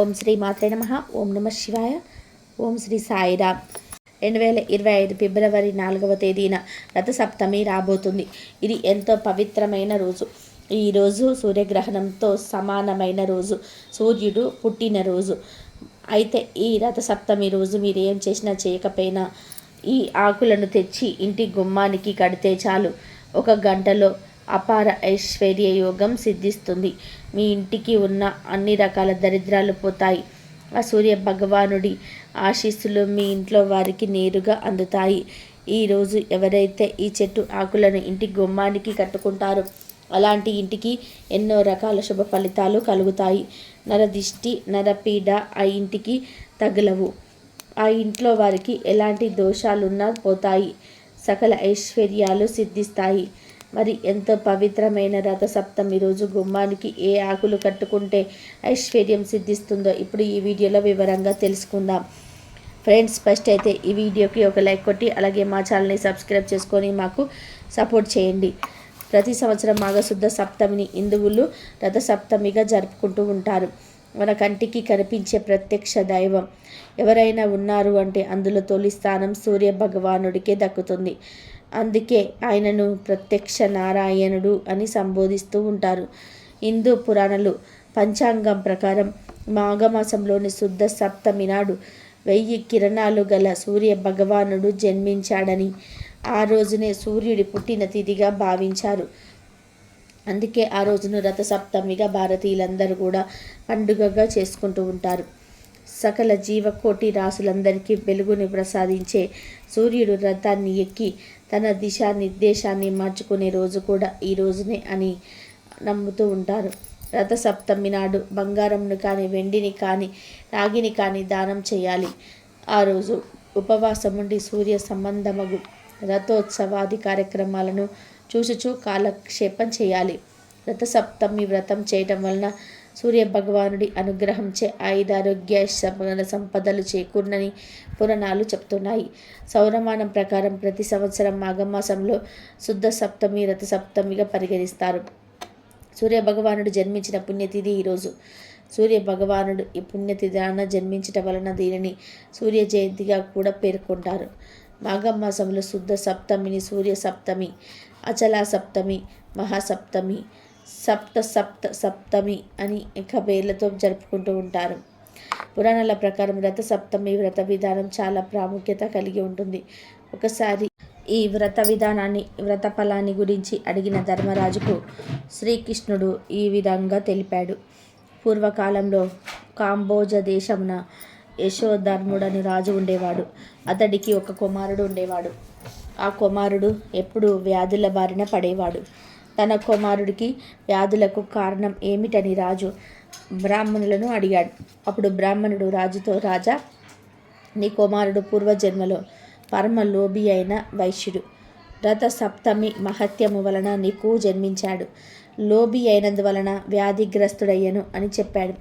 ఓం శ్రీ మాత్రే నమ. ఓం నమ శివాయ. ఓం శ్రీ సాయిరామ్. రెండు వేల ఇరవై ఐదు ఫిబ్రవరి నాలుగవ తేదీన రథ సప్తమి రాబోతుంది. ఇది ఎంతో పవిత్రమైన రోజు. ఈరోజు సూర్యగ్రహణంతో సమానమైన రోజు. సూర్యుడు పుట్టిన రోజు. అయితే ఈ రథ సప్తమి రోజు మీరు ఏం చేసినా చేయకపోయినా ఈ ఆకులను తెచ్చి ఇంటి గుమ్మానికి కడితే చాలు. ఒక గంటలో అపార ఐశ్వర్య యోగం సిద్ధిస్తుంది. మీ ఇంటికి ఉన్న అన్ని రకాల దరిద్రాలు పోతాయి. ఆ సూర్య భగవానుడి ఆశీస్సులు మీ ఇంట్లో వారికి నేరుగా అందుతాయి. ఈరోజు ఎవరైతే ఈ చెట్టు ఆకులను ఇంటి గుమ్మానికి కట్టుకుంటారో అలాంటి ఇంటికి ఎన్నో రకాల శుభ ఫలితాలు కలుగుతాయి. నరదిష్టి నరపీడ ఆ ఇంటికి తగలవు. ఆ ఇంట్లో వారికి ఎలాంటి దోషాలున్నా పోతాయి. సకల ఐశ్వర్యాలు సిద్ధిస్తాయి. మరి ఎంతో పవిత్రమైన రథసప్తమి రోజు గుమ్మానికి ఏ ఆకులు కట్టుకుంటే ఐశ్వర్యం సిద్ధిస్తుందో ఇప్పుడు ఈ వీడియోలో వివరంగా తెలుసుకుందాం. ఫ్రెండ్స్ ఫస్ట్ అయితే ఈ వీడియోకి ఒక లైక్ కొట్టి అలాగే మా ఛానల్ని సబ్స్క్రైబ్ చేసుకొని మాకు సపోర్ట్ చేయండి. ప్రతి సంవత్సరం మాఘశుద్ధ సప్తమిని హిందువులు రథసప్తమిగా జరుపుకుంటూ ఉంటారు. మన కంటికి కనిపించే ప్రత్యక్ష దైవం ఎవరైనా ఉన్నారు అంటే అందులో తొలి స్థానం సూర్య భగవానుడికే దక్కుతుంది. అందుకే ఆయనను ప్రత్యక్ష నారాయణుడు అని సంబోధిస్తూ ఉంటారు. హిందూ పురాణాలు పంచాంగం ప్రకారం మాఘమాసంలోని శుద్ధ సప్తమి నాడు వెయ్యి కిరణాలు గల సూర్య భగవానుడు జన్మించాడని ఆ రోజునే సూర్యుడి పుట్టిన తిథిగా భావించారు. అందుకే ఆ రోజును రథసప్తమిగా భారతీయులందరూ కూడా పండుగగా చేసుకుంటూ ఉంటారు. సకల జీవకోటి రాసులందరికీ వెలుగుని ప్రసాదించే సూర్యుడు రథాన్ని ఎక్కి తన దిశానిర్దేశాన్ని మార్చుకునే రోజు కూడా ఈ రోజునే అని నమ్ముతూ ఉంటారు. రథసప్తమి నాడు బంగారంను కానీ వెండిని కానీ రాగిని కానీ దానం చేయాలి. ఆ రోజు ఉపవాసం ఉండి సూర్య సంబంధమగు రథోత్సవాది కార్యక్రమాలను చూసుచూ కాలక్షేపం చేయాలి. రథసప్తమి వ్రతం చేయటం వలన సూర్య భగవానుడి అనుగ్రహంచే ఆయుధారోగ్య సంపదలు చేకూర్నని పురాణాలు చెప్తున్నాయి. సౌరమానం ప్రకారం ప్రతి సంవత్సరం మాఘమాసంలో శుద్ధ సప్తమి రథ సప్తమిగా పరిగణిస్తారు. సూర్య భగవానుడు జన్మించిన పుణ్యతిథి ఈరోజు సూర్య భగవానుడు ఈ పుణ్యతిథాన జన్మించటం వలన దీనిని సూర్య జయంతిగా కూడా పేర్కొంటారు. మాఘమాసంలో శుద్ధ సప్తమిని సూర్య సప్తమి అచలా సప్తమి మహాసప్తమి సప్త సప్త సప్తమి అని ఇక పేర్లతో జరుపుకుంటూ ఉంటారు. పురాణాల ప్రకారం వ్రత సప్తమి వ్రత విధానం చాలా ప్రాముఖ్యత కలిగి ఉంటుంది. ఒకసారి ఈ వ్రత విధానాన్ని వ్రత ఫలాన్ని గురించి అడిగిన ధర్మరాజుకు శ్రీకృష్ణుడు ఈ విధంగా తెలిపాడు. పూర్వకాలంలో కాంబోజ దేశమున యశోధర్ముడని రాజు ఉండేవాడు. అతడికి ఒక కుమారుడు ఉండేవాడు. ఆ కుమారుడు ఎప్పుడు వ్యాధుల బారిన పడేవాడు. తన కుమారుడికి వ్యాధులకు కారణం ఏమిటని రాజు బ్రాహ్మణులను అడిగాడు. అప్పుడు బ్రాహ్మణుడు రాజుతో రాజా నీ కుమారుడు పూర్వజన్మలో పరమ లోబి అయిన వైశ్యుడు. రథ సప్తమి మహత్యము వలన నీకు జన్మించాడు. లోబి అయినందువలన వ్యాధిగ్రస్తుడయ్యను అని చెప్పాడు.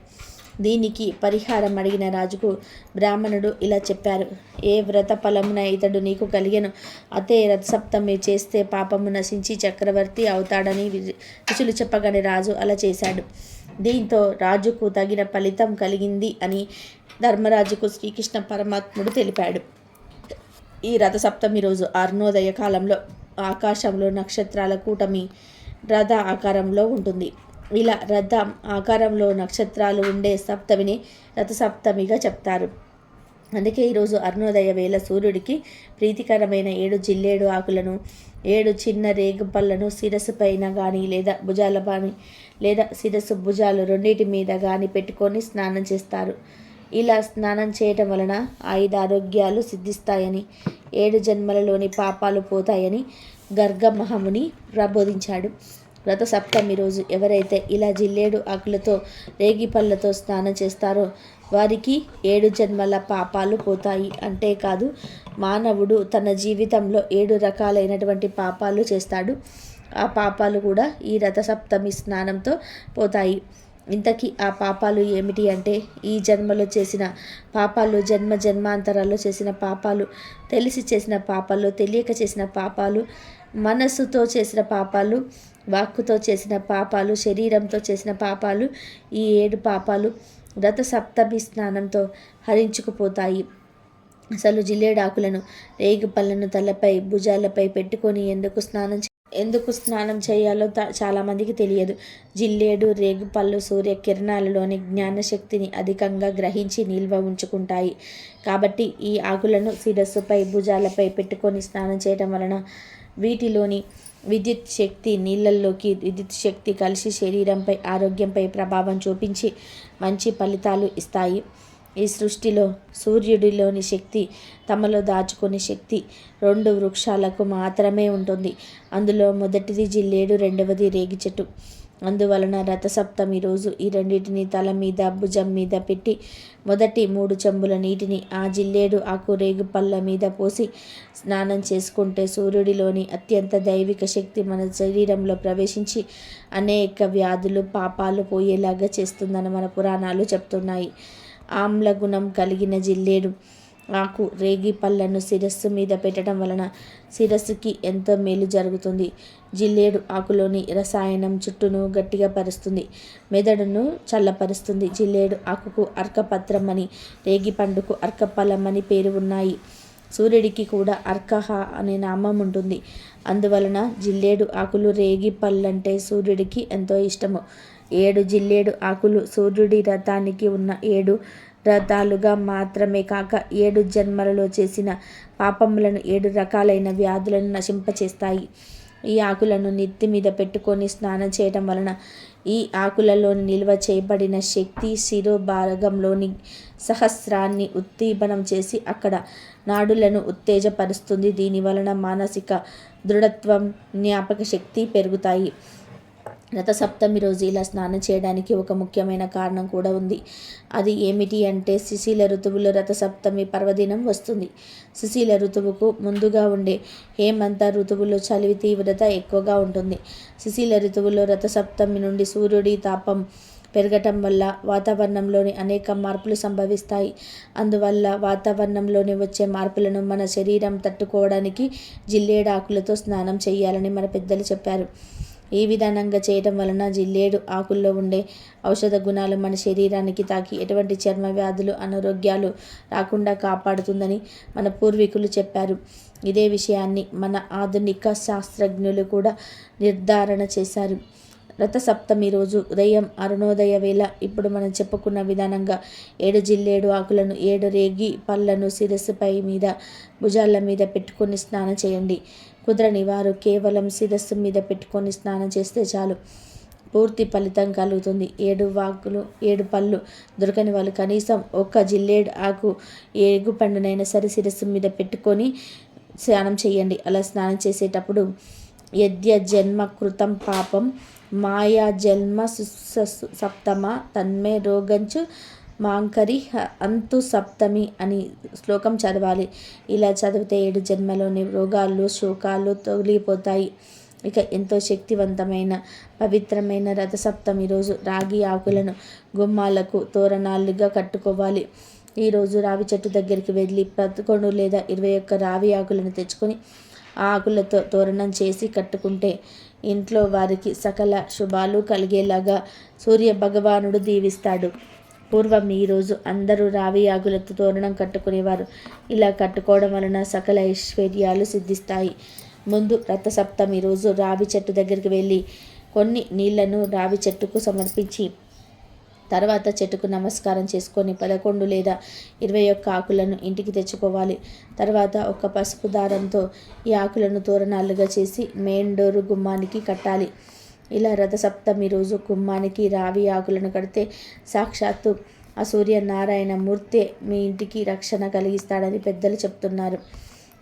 దీనికి పరిహారం అడిగిన రాజుకు బ్రాహ్మణుడు ఇలా చెప్పారు. ఏ వ్రత ఫలమున ఇతడు నీకు కలిగను? అతే రథసప్తమి చేస్తే పాపము నశించి చక్రవర్తి అవుతాడని ఋషులు చెప్పగానే రాజు అలా చేశాడు. దీంతో రాజుకు తగిన ఫలితం కలిగింది అని ధర్మరాజుకు శ్రీకృష్ణ పరమాత్ముడు తెలిపాడు. ఈ రథసప్తమి రోజు అరుణోదయ కాలంలో ఆకాశంలో నక్షత్రాల కూటమి రథ ఆకారంలో ఉంటుంది. ఇలా రథం ఆకారంలో నక్షత్రాలు ఉండే సప్తమిని రథసప్తమిగా చెప్తారు. అందుకే ఈరోజు అరుణోదయ వేళ సూర్యుడికి ప్రీతికరమైన ఏడు జిల్లేడు ఆకులను ఏడు చిన్న రేగుపళ్ళను శిరస్సు పైన కానీ లేదా భుజాల కానీ లేదా శిరస్సు భుజాలు రెండింటి మీద కానీ పెట్టుకొని స్నానం చేస్తారు. ఇలా స్నానం చేయటం వలన ఐదు ఆరోగ్యాలు సిద్ధిస్తాయని ఏడు జన్మలలోని పాపాలు పోతాయని గర్గ మహముని ప్రబోధించాడు. రథ సప్తమి రోజు ఎవరైతే ఇలా జిల్లేడు ఆకులతో రేగి పళ్ళతో స్నానం చేస్తారో వారికి ఏడు జన్మల పాపాలు పోతాయి. అంతేకాదు మానవుడు తన జీవితంలో ఏడు రకాలైనటువంటి పాపాలు చేస్తాడు. ఆ పాపాలు కూడా ఈ రథసప్తమి స్నానంతో పోతాయి. ఇంతకీ ఆ పాపాలు ఏమిటి అంటే ఈ జన్మలో చేసిన పాపాలు జన్మ జన్మాంతరాల్లో చేసిన పాపాలు తెలిసి చేసిన పాపాలు తెలియక చేసిన పాపాలు మనస్సుతో చేసిన పాపాలు వాక్కుతో చేసిన పాపాలు శరీరంతో చేసిన పాపాలు ఈ ఏడు పాపాలు రథసప్తమి స్నానంతో హరించుకుపోతాయి. అసలు జిల్లేడాకులను రేగు పళ్ళను తలపై భుజాలపై పెట్టుకొని ఎందుకు స్నానం ఎందుకు స్నానం చేయాలో చాలామందికి తెలియదు. జిల్లేడు రేగుపళ్ళు సూర్య కిరణాలలోని జ్ఞానశక్తిని అధికంగా గ్రహించి నిల్వ ఉంచుకుంటాయి. కాబట్టి ఈ ఆకులను శిరస్సుపై భుజాలపై పెట్టుకొని స్నానం చేయడం వలన వీటిలోని విద్యుత్ శక్తి నీళ్ళల్లోకి విద్యుత్ శక్తి కలిసి శరీరంపై ఆరోగ్యంపై ప్రభావం చూపించి మంచి ఫలితాలు ఇస్తాయి. ఈ సృష్టిలో సూర్యుడిలోని శక్తి తమలో దాచుకునే శక్తి రెండు వృక్షాలకు మాత్రమే ఉంటుంది. అందులో మొదటిది జిల్లేడు రెండవది రేగి చెట్టు అందువలన రథసప్తమి రోజు ఈ రెండింటిని తల మీద భుజం మీద పెట్టి మొదటి మూడు చెంబుల నీటిని ఆ జిల్లేడు ఆకు రేగు పళ్ళ మీద పోసి స్నానం చేసుకుంటే సూర్యుడిలోని అత్యంత దైవిక శక్తి మన శరీరంలో ప్రవేశించి అనేక వ్యాధులు పాపాలు పోయేలాగా చేస్తుందని మన పురాణాలు చెప్తున్నాయి. ఆమ్ల గుణం కలిగిన జిల్లేడు ఆకు రేగి పళ్ళను శిరస్సు మీద పెట్టడం వలన శిరస్సుకి ఎంతో మేలు జరుగుతుంది? జిల్లేడు ఆకులోని రసాయనం చుట్టూను గట్టిగా పరుస్తుంది మెదడును చల్లపరుస్తుంది. జిల్లేడు ఆకుకు అర్కపత్రం అని రేగి పండుకు అర్కఫలం అని పేరు ఉన్నాయి. సూర్యుడికి కూడా అర్కహ అనే నామం ఉంటుంది. అందువలన జిల్లేడు ఆకులు రేగి పళ్ళంటే సూర్యుడికి ఎంతో ఇష్టము. ఏడు జిల్లేడు ఆకులు సూర్యుడి రథానికి ఉన్న ఏడు రథాలుగా మాత్రమే కాక ఏడు జన్మలలో చేసిన పాపములను ఏడు రకాలైన వ్యాధులను నశింపచేస్తాయి. ఈ ఆకులను నెత్తి మీద పెట్టుకొని స్నానం చేయడం వలన ఈ ఆకులలో నిల్వ చేయబడిన శక్తి శిరోభాగంలోని సహస్రాన్ని ఉద్దీపనం చేసి అక్కడ నాడులను ఉత్తేజపరుస్తుంది. దీని వలన మానసిక దృఢత్వం జ్ఞాపక శక్తి పెరుగుతాయి. రథసప్తమి రోజు ఇలా స్నానం చేయడానికి ఒక ముఖ్యమైన కారణం కూడా ఉంది. అది ఏమిటి అంటే శిశిల ఋతువులో రథసప్తమి పర్వదినం వస్తుంది. శిశిల ఋతువుకు ముందుగా ఉండే హేమంత ఋతువులో చలివి తీవ్రత ఎక్కువగా ఉంటుంది. శిశిల ఋతువులో రథసప్తమి నుండి సూర్యుడి తాపం పెరగటం వల్ల వాతావరణంలోని అనేక మార్పులు సంభవిస్తాయి. అందువల్ల వాతావరణంలోని వచ్చే మార్పులను మన శరీరం తట్టుకోవడానికి జిల్లేడాకులతో స్నానం చేయాలని మన పెద్దలు చెప్పారు. ఈ విధానంగా చేయడం వలన జిల్లేడు ఆకుల్లో ఉండే ఔషధ గుణాలు మన శరీరానికి తాకి ఎటువంటి చర్మ వ్యాధులు అనారోగ్యాలు రాకుండా కాపాడుతుందని మన పూర్వీకులు చెప్పారు. ఇదే విషయాన్ని మన ఆధునిక శాస్త్రజ్ఞులు కూడా నిర్ధారణ చేశారు. రథసప్తమి రోజు ఉదయం అరుణోదయ వేళ ఇప్పుడు మనం చెప్పుకున్న విధానంగా ఏడు జిల్లేడు ఆకులను ఏడు రేగి పళ్ళను శిరస్సుపై మీద భుజాల మీద పెట్టుకొని స్నానం చేయండి. కుదరని వారు కేవలం శిరస్సు మీద పెట్టుకొని స్నానం చేస్తే చాలు. పూర్తి ఫలితం కలుగుతుంది. ఏడు వాకులు ఏడు పళ్ళు దొరకని వాళ్ళు కనీసం ఒక్క జిల్లేడు ఆకు ఏగు పండునైనా సరే శిరస్సు మీద పెట్టుకొని స్నానం చేయండి. అలా స్నానం చేసేటప్పుడు యద్య జన్మ కృతం పాపం మాయా జన్మ సుస్సు సప్తమ తన్మే రోగంచు మాంకరి హ- అంతు సప్తమి అని శ్లోకం చదవాలి. ఇలా చదివితే ఏడు జన్మలోని రోగాలు శోకాలు తొలిగిపోతాయి. ఇక ఎంతో శక్తివంతమైన పవిత్రమైన రథసప్తమి రోజు రాగి ఆకులను గుమ్మాలకు తోరణాలుగా కట్టుకోవాలి. ఈరోజు రావి చెట్టు దగ్గరికి వెళ్ళి పదకొండు లేదా ఇరవై ఒక్క రావి ఆకులను తెచ్చుకొని ఆ ఆకులతో తోరణం చేసి కట్టుకుంటే ఇంట్లో వారికి సకల శుభాలు కలిగేలాగా సూర్య భగవానుడు దీవిస్తాడు. పూర్వం ఈరోజు అందరూ రావి ఆకులతో తోరణం కట్టుకునేవారు. ఇలా కట్టుకోవడం వలన సకల ఐశ్వర్యాలు సిద్ధిస్తాయి. ముందు రథసప్తమి రోజు రావి చెట్టు దగ్గరికి వెళ్ళి కొన్ని నీళ్ళను రావి చెట్టుకు సమర్పించి తర్వాత చెట్టుకు నమస్కారం చేసుకొని పదకొండు లేదా ఇరవై ఒక్క ఆకులను ఇంటికి తెచ్చుకోవాలి. తర్వాత ఒక పసుపు దారంతో ఈ ఆకులను తోరణాలుగా చేసి మెయిన్ డోరు గుమ్మానికి కట్టాలి. ఇలా రథసప్తమి రోజు గుమ్మానికి రావి ఆకులను కడితే సాక్షాత్తు ఆ సూర్యనారాయణ మూర్తే మీ ఇంటికి రక్షణ కలిగిస్తాడని పెద్దలు చెప్తున్నారు.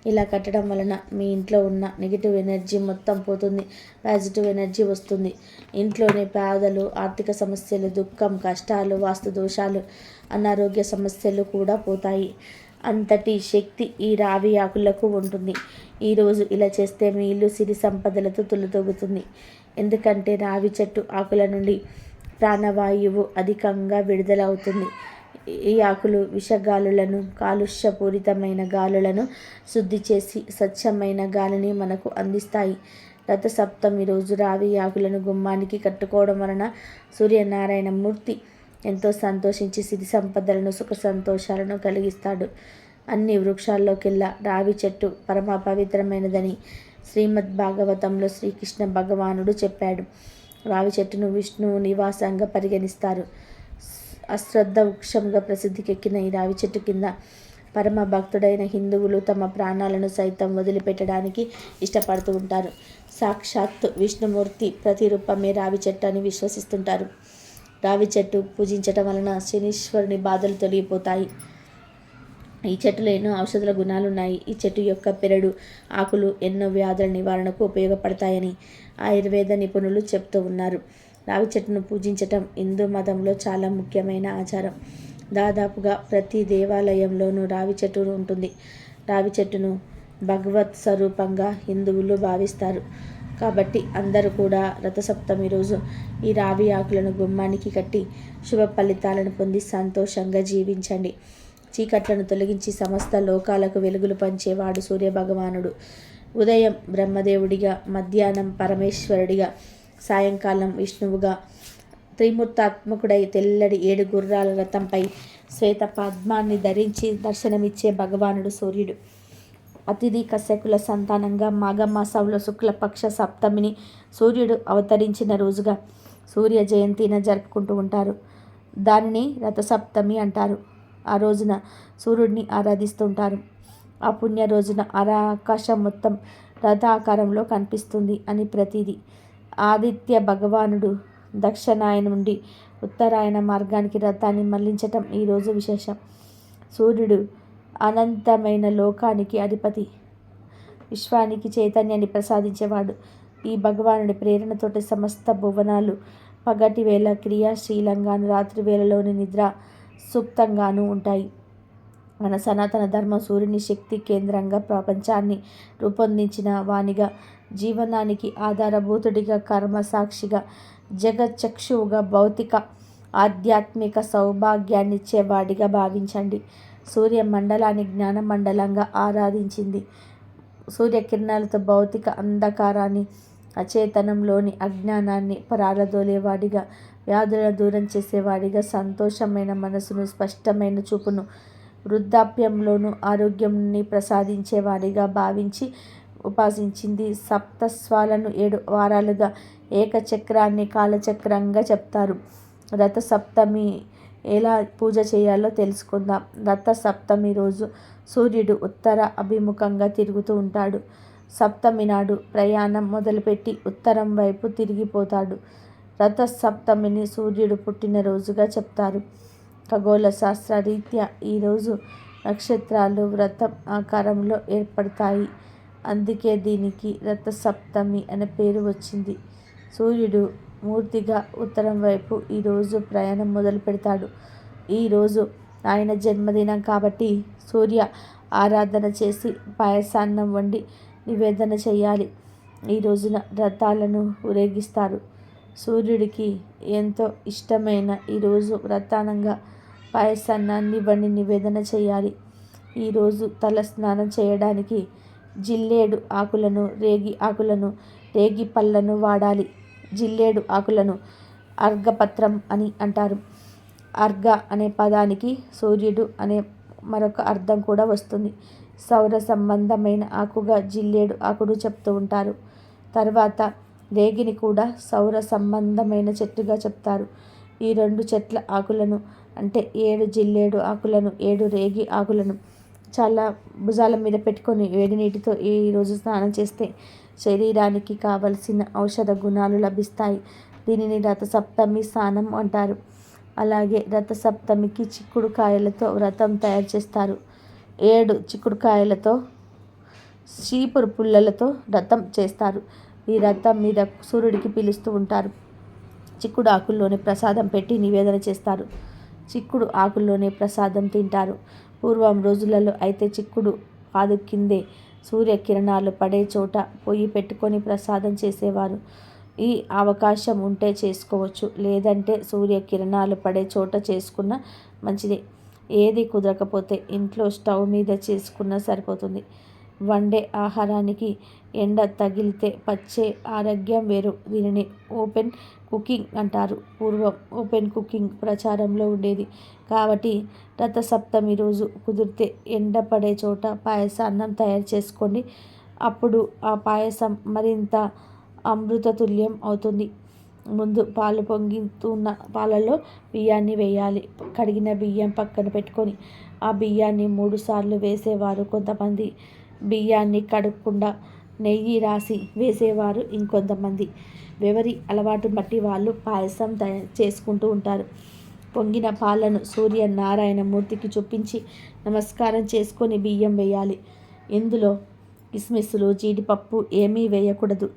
ఇలా కట్టడం వలన మీ ఇంట్లో ఉన్న నెగిటివ్ ఎనర్జీ మొత్తం పోతుంది పాజిటివ్ ఎనర్జీ వస్తుంది. ఇంట్లోనే పేదలు ఆర్థిక సమస్యలు దుఃఖం కష్టాలు వాస్తు దోషాలు అనారోగ్య సమస్యలు కూడా పోతాయి. అంతటి శక్తి ఈ రావి ఆకులకు ఉంటుంది. ఈరోజు ఇలా చేస్తే మీ ఇల్లు సిరి సంపదలతో తులుతొగుతుంది. ఎందుకంటే రావి చెట్టు ఆకుల నుండి ప్రాణవాయువు అధికంగా విడుదలవుతుంది. ఈ ఆకులు విషగాలులను కాలుష్యపూరితమైన గాలులను శుద్ధి చేసి స్వచ్ఛమైన గాలిని మనకు అందిస్తాయి. రథసప్తమి రోజు రావి ఆకులను గుమ్మానికి కట్టుకోవడం వలన సూర్యనారాయణ మూర్తి ఎంతో సంతోషించి సిరి సంపదలను సుఖ సంతోషాలను కలిగిస్తాడు. అన్ని వృక్షాల్లోకెల్లా రావి చెట్టు పరమ పవిత్రమైనదని శ్రీమద్ భాగవతంలో శ్రీకృష్ణ భగవానుడు చెప్పాడు. రావి చెట్టును విష్ణువు నివాసంగా పరిగణిస్తారు. అశ్రద్ధ వృక్షంగా ప్రసిద్ధికెక్కిన ఈ రావి చెట్టు కింద పరమ భక్తుడైన హిందువులు తమ ప్రాణాలను సైతం వదిలిపెట్టడానికి ఇష్టపడుతూ ఉంటారు. సాక్షాత్ విష్ణుమూర్తి ప్రతిరూపమే రావి చెట్టు అని విశ్వసిస్తుంటారు. రావి చెట్టు పూజించటం వలన శనీశ్వరుని బాధలు తొలగిపోతాయి. ఈ చెట్టులో ఎన్నో ఔషధుల గుణాలు ఉన్నాయి ఈ చెట్టు యొక్క పెరడు ఆకులు ఎన్నో వ్యాధుల నివారణకు ఉపయోగపడతాయని ఆయుర్వేద నిపుణులు చెప్తూ ఉన్నారు. రావి చెట్టును పూజించటం హిందూ మతంలో చాలా ముఖ్యమైన ఆచారం. దాదాపుగా ప్రతి దేవాలయంలోనూ రావి చెట్టు ఉంటుంది. రావి చెట్టును భగవత్ స్వరూపంగా హిందువులు భావిస్తారు. కాబట్టి అందరూ కూడా రథసప్తమి రోజు ఈ రావి ఆకులను గుమ్మానికి కట్టి శుభ ఫలితాలను పొంది సంతోషంగా జీవించండి. చీకట్లను తొలగించి సమస్త లోకాలకు వెలుగులు పంచేవాడు సూర్యభగవానుడు. ఉదయం బ్రహ్మదేవుడిగా మధ్యాహ్నం పరమేశ్వరుడిగా సాయంకాలం విష్ణువుగా త్రిమూర్తాత్మకుడై తెల్లడి ఏడు గుర్రాల రథంపై శ్వేత పద్మాన్ని ధరించి దర్శనమిచ్చే భగవానుడు సూర్యుడు. అతిథి కశ్యకుల సంతానంగా మాఘమాసంలో శుక్లపక్ష సప్తమిని సూర్యుడు అవతరించిన రోజుగా సూర్య జయంతిన జరుపుకుంటూ ఉంటారు. దానిని రథసప్తమి అంటారు. ఆ రోజున సూర్యుడిని ఆరాధిస్తుంటారు ఆ పుణ్య రోజున ఆకాశం మొత్తం రథాకారంలో కనిపిస్తుంది అని ప్రతిదీ. ఆదిత్య భగవానుడు దక్షిణాయన నుండి ఉత్తరాయణ మార్గానికి రథాన్ని మళ్ళించటం ఈరోజు విశేషం. సూర్యుడు అనంతమైన లోకానికి అధిపతి. విశ్వానికి చైతన్యాన్ని ప్రసాదించేవాడు. ఈ భగవానుడి ప్రేరణతోటి సమస్త భువనాలు పగటి వేళ క్రియాశీలంగాను రాత్రి వేళలోని నిద్ర సుప్తంగానూ ఉంటాయి. మన సనాతన ధర్మ సూర్యుని శక్తి కేంద్రంగా ప్రపంచాన్ని రూపొందించిన వానిగా జీవనానికి ఆధారభూతుడిగా కర్మ సాక్షిగా జగచక్షువుగా భౌతిక ఆధ్యాత్మిక సౌభాగ్యాన్నిచ్చేవాడిగా భావించండి. సూర్య మండలాన్ని జ్ఞాన మండలంగా ఆరాధించింది. సూర్యకిరణాలతో భౌతిక అంధకారాన్ని అచేతనంలోని అజ్ఞానాన్ని పరాలదోలేవాడిగా వ్యాధులను దూరం చేసేవాడిగా సంతోషమైన మనసును స్పష్టమైన చూపును వృద్ధాప్యంలోనూ ఆరోగ్యంని ప్రసాదించేవాడిగా భావించి ఉపాసించింది. సప్తస్వాలను ఏడు వారాలుగా ఏకచక్రాన్ని కాలచక్రంగా చెప్తారు. రథ సప్తమి ఎలా పూజ చేయాలో తెలుసుకుందాం. రథ సప్తమి రోజు సూర్యుడు ఉత్తర అభిముఖంగా తిరుగుతూ ఉంటాడు. సప్తమి నాడు ప్రయాణం మొదలుపెట్టి ఉత్తరం వైపు తిరిగిపోతాడు. రథసప్తమిని సూర్యుడు పుట్టినరోజుగా చెప్తారు. ఖగోళ శాస్త్ర రీత్యా ఈరోజు నక్షత్రాలు వ్రతం ఆకారంలో ఏర్పడతాయి. అందుకే దీనికి రథసప్తమి అనే పేరు వచ్చింది. సూర్యుడు మూర్తిగా ఉత్తరం వైపు ఈరోజు ప్రయాణం మొదలు పెడతాడు. ఈరోజు ఆయన జన్మదినం కాబట్టి సూర్య ఆరాధన చేసి పాయసాన్నం వండి నివేదన చేయాలి. ఈ రోజున రథాలను ఊరేగిస్తారు. సూర్యుడికి ఎంతో ఇష్టమైన ఈరోజు వ్రతానంగా పాయసాన్నాన్ని వండి నివేదన చేయాలి. ఈరోజు తల స్నానం చేయడానికి జిల్లేడు ఆకులను రేగి ఆకులను రేగి పళ్ళను వాడాలి. జిల్లేడు ఆకులను అర్ఘపత్రం అని అంటారు. అర్ఘ అనే పదానికి సూర్యుడు అనే మరొక అర్థం కూడా వస్తుంది. సౌర సంబంధమైన ఆకుగా జిల్లేడు ఆకుడు చెప్తూ ఉంటారు. తర్వాత రేగిని కూడా సౌర సంబంధమైన చెట్టుగా చెప్తారు. ఈ రెండు చెట్ల ఆకులను అంటే ఏడు జిల్లేడు ఆకులను ఏడు రేగి ఆకులను చాలా భుజాల మీద పెట్టుకొని వేడి నీటితో ఈరోజు స్నానం చేస్తే శరీరానికి కావలసిన ఔషధ గుణాలు లభిస్తాయి. దీనిని రథసప్తమి స్నానం అంటారు. అలాగే రథసప్తమికి చిక్కుడుకాయలతో వ్రతం తయారు చేస్తారు. ఏడు చిక్కుడుకాయలతో చీపురు పుల్లలతో రథం చేస్తారు. ఈ రథం మీద సూర్యుడికి పిలుస్తూ ఉంటారు. చిక్కుడు ఆకుల్లోనే ప్రసాదం పెట్టి నివేదన చేస్తారు. చిక్కుడు ఆకుల్లోనే ప్రసాదం తింటారు. పూర్వం రోజులలో అయితే చిక్కుడు పాదు కిందే సూర్యకిరణాలు పడే చోట పొయ్యి పెట్టుకొని ప్రసాదం చేసేవారు. ఈ అవకాశం ఉంటే చేసుకోవచ్చు. లేదంటే సూర్యకిరణాలు పడే చోట చేసుకున్న మంచిదే. ఏది కుదరకపోతే ఇంట్లో స్టవ్ మీద చేసుకున్నా సరిపోతుంది. వండే ఆహారానికి ఎండ తగిలితే పచ్చే ఆరోగ్యం వేరు. దీనిని ఓపెన్ కుకింగ్ అంటారు. పూర్వం ఓపెన్ కుకింగ్ ప్రచారంలో ఉండేది. కాబట్టి రథసప్తమి రోజు కుదిరితే ఎండ పడే చోట పాయసాన్నం తయారు చేసుకోండి. అప్పుడు ఆ పాయసం మరింత అమృతతుల్యం అవుతుంది. ముందు పాలు పొంగితున్న పాలలో బియ్యాన్ని వేయాలి. కడిగిన బియ్యం పక్కన పెట్టుకొని ఆ బియ్యాన్ని మూడు సార్లు వేసేవారు కొంతమంది. బియ్యాన్ని కడగకుండా నెయ్యి రాసి వేసేవారు ఇంకొంతమంది. ఎవరి అలవాటు బట్టి వాళ్ళు పాయసం తయారు చేసుకుంటూ ఉంటారు. పొంగిన పాలను సూర్య నారాయణ మూర్తికి చూపించి నమస్కారం చేసుకొని బియ్యం వేయాలి. ఇందులో కిస్మిస్సులు జీడిపప్పు ఏమీ వేయకూడదు.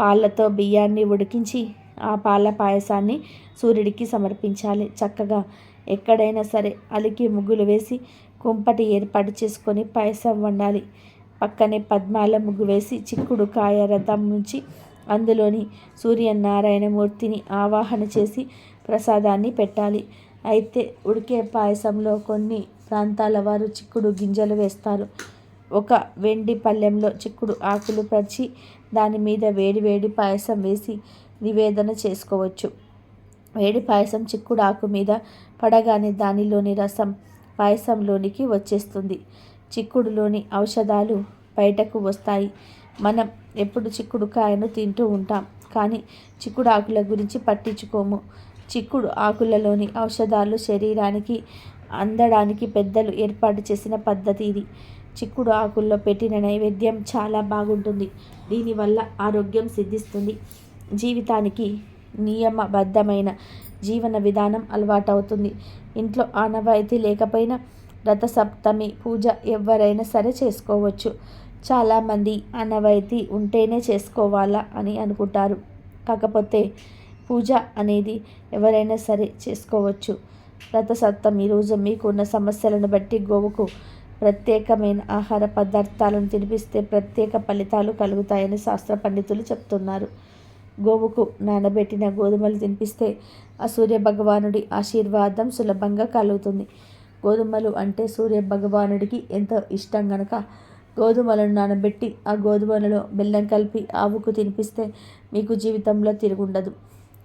పాలతో బియ్యాన్ని ఉడికించి ఆ పాల పాయసాన్ని సూర్యుడికి సమర్పించాలి. చక్కగా ఎక్కడైనా సరే అలికి ముగ్గులు వేసి కుంపటి ఏర్పాటు చేసుకొని పాయసం వండాలి. పక్కనే పద్మాల ముగ్గు వేసి చిక్కుడు కాయ రథం నుంచి అందులోని సూర్యనారాయణ మూర్తిని ఆవాహన చేసి ప్రసాదాన్ని పెట్టాలి. అయితే ఉడికే పాయసంలో కొన్ని ప్రాంతాల వారు చిక్కుడు గింజలు వేస్తారు. ఒక వెండి పళ్ళెంలో చిక్కుడు ఆకులు పరిచి దాని మీద వేడి వేడి పాయసం వేసి నివేదన చేసుకోవచ్చు. వేడి పాయసం చిక్కుడు ఆకు మీద పడగానే దానిలోని రసం పాయసంలోనికి వచ్చేస్తుంది. చిక్కుడులోని ఔషధాలు బయటకు వస్తాయి. మనం ఎప్పుడు చిక్కుడు కాయను తింటూ ఉంటాం. కానీ చిక్కుడు ఆకుల గురించి పట్టించుకోము. చిక్కుడు ఆకులలోని ఔషధాలు శరీరానికి అందడానికి పెద్దలు ఏర్పాటు చేసిన పద్ధతి ఇది. చిక్కుడు ఆకుల్లో పెట్టిన నైవేద్యం చాలా బాగుంటుంది. దీనివల్ల ఆరోగ్యం సిద్ధిస్తుంది. జీవితానికి నియమబద్ధమైన జీవన విధానం అలవాటవుతుంది. ఇంట్లో ఆనవాయితీ లేకపోయినా రథసప్తమి పూజ ఎవరైనా సరే చేసుకోవచ్చు. చాలామంది అనవైతి ఉంటేనే చేసుకోవాలా అని అనుకుంటారు. కాకపోతే పూజ అనేది ఎవరైనా సరే చేసుకోవచ్చు. రథసప్తమి రోజు మీకున్న సమస్యలను బట్టి గోవుకు ప్రత్యేకమైన ఆహార పదార్థాలను తినిపిస్తే ప్రత్యేక ఫలితాలు కలుగుతాయని శాస్త్ర పండితులు చెప్తున్నారు. గోవుకు నానబెట్టిన గోధుమలు తినిపిస్తే ఆ సూర్య భగవానుడి ఆశీర్వాదం సులభంగా కలుగుతుంది. గోధుమలు అంటే సూర్య భగవానుడికి ఎంతో ఇష్టం గనక గోధుమలను నానబెట్టి ఆ గోధుమలలో బెల్లం కలిపి ఆవుకు తినిపిస్తే మీకు జీవితంలో తిరుగుండదు.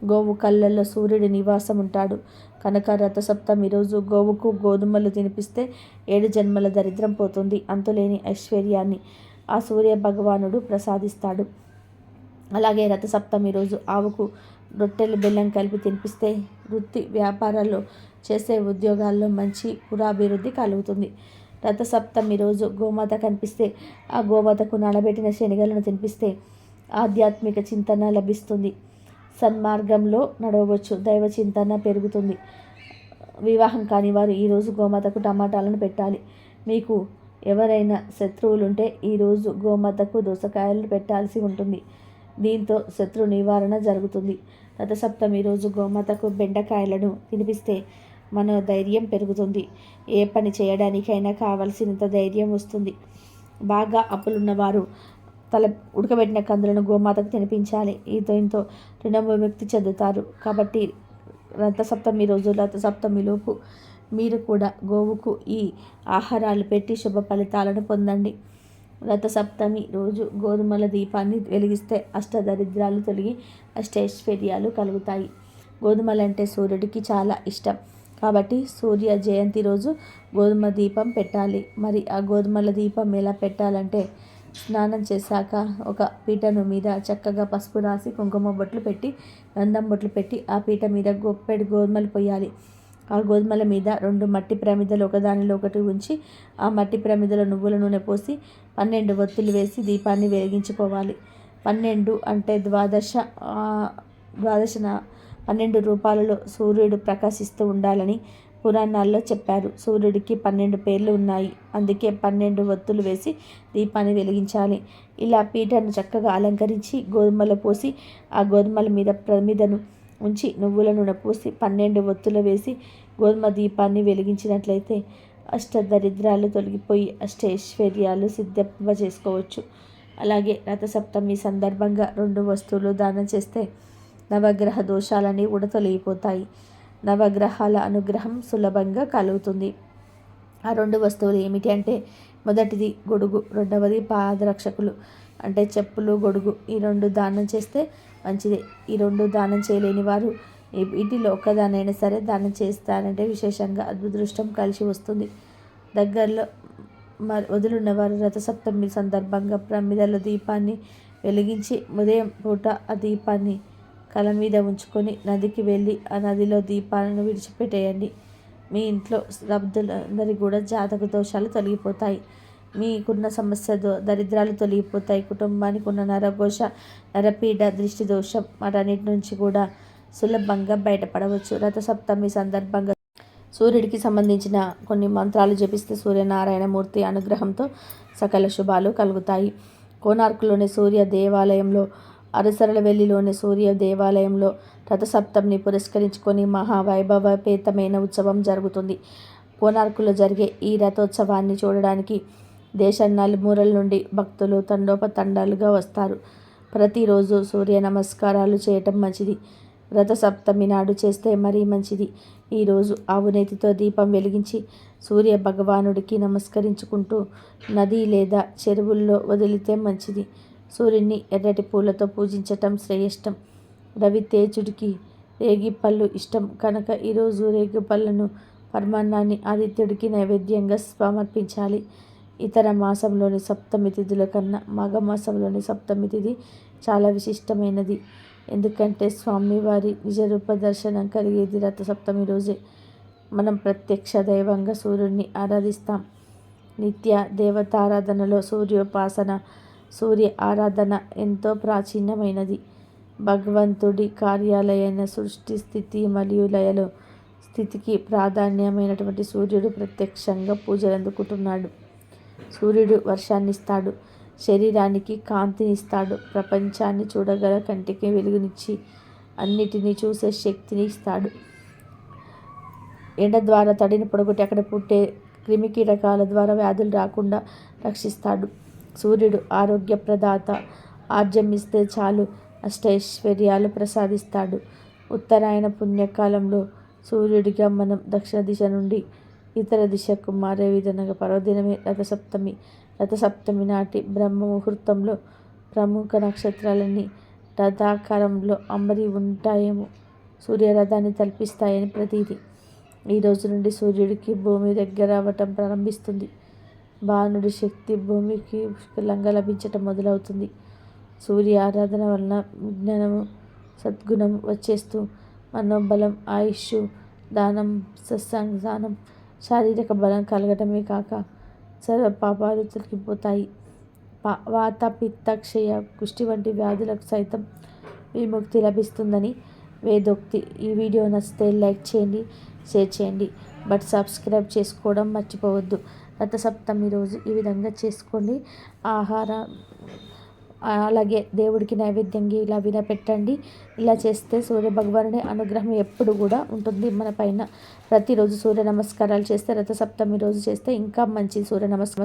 గోవు కళ్ళల్లో సూర్యుడి నివాసం ఉంటాడు. కనుక రథసప్తమి రోజు గోవుకు గోధుమలు తినిపిస్తే ఏడు జన్మల దరిద్రం పోతుంది. అంతులేని ఐశ్వర్యాన్ని ఆ సూర్య భగవానుడు ప్రసాదిస్తాడు. అలాగే రథసప్తమి రోజు ఆవుకు రొట్టెలు బెల్లం కలిపి తినిపిస్తే వృత్తి వ్యాపారాల్లో చేసే ఉద్యోగాల్లో మంచి పురాభివృద్ధి కలుగుతుంది. రథసప్తమి రోజు గోమాత కనిపిస్తే ఆ గోమాతకు నానబెట్టిన శనగలను తినిపిస్తే ఆధ్యాత్మిక చింతన లభిస్తుంది. సన్మార్గంలో నడవవచ్చు దైవ చింతన పెరుగుతుంది. వివాహం కాని వారు ఈరోజు గోమాతకు టమాటాలను పెట్టాలి. మీకు ఎవరైనా శత్రువులుంటే ఈరోజు గోమాతకు దోసకాయలు పెట్టాల్సి ఉంటుంది. దీంతో శత్రు నివారణ జరుగుతుంది. రథసప్తమి రోజు గోమాతకు బెండకాయలను తినిపిస్తే మన ధైర్యం పెరుగుతుంది. ఏ పని చేయడానికైనా కావలసినంత ధైర్యం వస్తుంది. బాగా అప్పులున్నవారు తల ఉడకబెట్టిన కందులను గోమాతకు తినిపించాలి. ఈ దీంతో రుణం విముక్తి చెందుతారు. కాబట్టి రథసప్తమి రోజు రథసప్తమిలోపు మీరు కూడా గోవుకు ఈ ఆహారాలు పెట్టి శుభ ఫలితాలను పొందండి. రథసప్తమి రోజు గోధుమల దీపాన్ని వెలిగిస్తే అష్టదరిద్రాలు తొలగి అష్టైశ్వర్యాలు కలుగుతాయి. గోధుమలంటే సూర్యుడికి చాలా ఇష్టం. కాబట్టి సూర్య జయంతి రోజు గోధుమ దీపం పెట్టాలి. మరి ఆ గోధుమల దీపం ఎలా పెట్టాలంటే స్నానం చేశాక ఒక పీటను మీద చక్కగా పసుపు రాసి కుంకుమ బొట్లు పెట్టి గంధం బొట్లు పెట్టి ఆ పీట మీద గొప్పెడు గోధుమలు పోయాలి ఆ గోధుమల మీద రెండు మట్టి ప్రమిదలు ఒకదానిలో ఒకటి ఉంచి ఆ మట్టి ప్రమిదలో నువ్వుల నూనె పోసి పన్నెండు ఒత్తులు వేసి దీపాన్ని వెలిగించుకోవాలి. పన్నెండు అంటే ద్వాదశ ద్వాదశన పన్నెండు రూపాలలో సూర్యుడు ప్రకాశిస్తూ ఉండాలని పురాణాల్లో చెప్పారు. సూర్యుడికి పన్నెండు పేర్లు ఉన్నాయి. అందుకే పన్నెండు ఒత్తులు వేసి దీపాన్ని వెలిగించాలి. ఇలా పీటను చక్కగా అలంకరించి గోధుమలు పోసి ఆ గోధుమల మీద ప్రమిదను ఉంచి నువ్వుల నూనె పోసి పన్నెండు ఒత్తులు వేసి గోధుమ దీపాన్ని వెలిగించినట్లయితే అష్ట దరిద్రాలు తొలగిపోయి అష్టైశ్వర్యాలు సిద్ధంప చేసుకోవచ్చు. అలాగే రథసప్తమి సందర్భంగా రెండు వస్తువులు దానం చేస్తే నవగ్రహ దోషాలని తొలగిపోతాయి నవగ్రహాల అనుగ్రహం సులభంగా కలుగుతుంది. ఆ రెండు వస్తువులు ఏమిటి అంటే మొదటిది గొడుగు రెండవది పాదరక్షకులు. అంటే చెప్పులు గొడుగు ఈ రెండు దానం చేస్తే మంచిది. ఈ రెండు దానం చేయలేని వారు వీటిలో ఒక్కదానైనా సరే దానం చేస్తారంటే విశేషంగా అదృష్టం కలిసి వస్తుంది. దగ్గరలో మరి వదులున్నవారు రథసప్తమి సందర్భంగా ప్రమిదల దీపాన్ని వెలిగించి ఉదయం పూట ఆ దీపాన్ని కల మీద ఉంచుకొని నదికి వెళ్ళి ఆ నదిలో దీపాలను విడిచిపెట్టేయండి. మీ ఇంట్లో రబ్దులందరి కూడా జాతక దోషాలు తొలగిపోతాయి. మీకున్న సమస్య దరిద్రాలు తొలగిపోతాయి. కుటుంబానికి ఉన్న నరఘోష నరపీడ దృష్టి దోషం వాటన్నిటి నుంచి కూడా సులభంగా బయటపడవచ్చు. రథసప్తమి సందర్భంగా సూర్యుడికి సంబంధించిన కొన్ని మంత్రాలు జపిస్తే సూర్యనారాయణమూర్తి అనుగ్రహంతో సకల శుభాలు కలుగుతాయి. కోనార్కులోని సూర్య దేవాలయంలో అరసరలవెల్లిలోని సూర్య దేవాలయంలో రథసప్తమిని పురస్కరించుకొని మహావైభవపేతమైన ఉత్సవం జరుగుతుంది. కోనార్కులో జరిగే ఈ రథోత్సవాన్ని చూడడానికి దేశ నలుమూరల నుండి భక్తులు తండోపతండాలుగా వస్తారు. ప్రతిరోజు సూర్య నమస్కారాలు చేయటం మంచిది. రథ సప్తమి నాడు చేస్తే మరీ మంచిది. ఈరోజు ఆవునేతితో దీపం వెలిగించి సూర్య భగవానుడికి నమస్కరించుకుంటూ నది లేదా చెరువుల్లో వదిలితే మంచిది. సూర్యుని ఎర్రటి పూలతో పూజించటం శ్రేయష్టం. రవి తేజుడికి రేగిపళ్ళు ఇష్టం. కనుక ఈరోజు రేగిపళ్ళను పరమాన్నాన్ని ఆదిత్యుడికి నైవేద్యంగా సమర్పించాలి ఇతర మాసంలోని సప్తమి తిథుల కన్నా మాఘమాసంలోని సప్తమి తిథి చాలా విశిష్టమైనది. ఎందుకంటే స్వామివారి నిజరూప దర్శనం కలిగేది రథ సప్తమి రోజే. మనం ప్రత్యక్ష దైవంగా సూర్యుడిని ఆరాధిస్తాం. నిత్య దేవతారాధనలో సూర్యోపాసన సూర్య ఆరాధన ఎంతో ప్రాచీనమైనది. భగవంతుడి కార్యాలయైన సృష్టి స్థితి మరియు లయలో స్థితికి ప్రాధాన్యమైనటువంటి సూర్యుడు ప్రత్యక్షంగా పూజలు అందుకుంటున్నాడు సూర్యుడు వర్షాన్నిస్తాడు. శరీరానికి కాంతినిస్తాడు. ప్రపంచాన్ని చూడగల కంటికి వెలుగునిచ్చి అన్నిటినీ చూసే శక్తిని ఇస్తాడు. ఎండ ద్వారా తడిని పొడగొట్టి అక్కడ పుట్టే క్రిమి కీటకాల ద్వారా వ్యాధులు రాకుండా రక్షిస్తాడు. సూర్యుడు ఆరోగ్య ప్రదాత ఆర్జమిస్తే చాలు అష్టైశ్వర్యాలు ప్రసాదిస్తాడు. ఉత్తరాయణ పుణ్యకాలంలో సూర్యుడిగా మనం దక్షిణ దిశ నుండి ఇతర దిశకు మారే విధంగా పర్వదినమే రథసప్తమి. రథసప్తమి నాటి బ్రహ్మ ముహూర్తంలో ప్రముఖ నక్షత్రాలన్నీ రథాకారంలో అమరి ఉంటాయేమో. సూర్యరథాన్ని తలపిస్తాయని ప్రతీది ఈ రోజు నుండి సూర్యుడికి భూమి దగ్గర అవ్వటం ప్రారంభిస్తుంది. బాణుడి శక్తి భూమికి పుష్కలంగా లభించటం మొదలవుతుంది. సూర్య ఆరాధన వలన విజ్ఞానము సద్గుణం వచ్చేస్తూ మనోబలం ఆయుష్ దానం సత్సంగానం శారీరక బలం కలగటమే కాక సర్వ పాపాలు తొలగిపోతాయి వాత పిత్త క్షయ కుష్టి వంటి వ్యాధులకు సైతం విముక్తి లభిస్తుందని వేదోక్తి. ఈ వీడియో నచ్చితే లైక్ చేయండి షేర్ చేయండి బట్ సబ్స్క్రైబ్ చేసుకోవడం మర్చిపోవద్దు. రథసప్తమి రోజు ఈ విధంగా చేసుకోండి. ఆహార అలాగే దేవుడికి నైవేద్యంగా ఇలా వినపెట్టండి. ఇలా చేస్తే సూర్య భగవానుడి అనుగ్రహం ఎప్పుడు కూడా ఉంటుంది. మన పైన ప్రతిరోజు సూర్య నమస్కారాలు చేస్తే రథసప్తమి రోజు చేస్తే ఇంకా మంచి సూర్య నమస్కారం.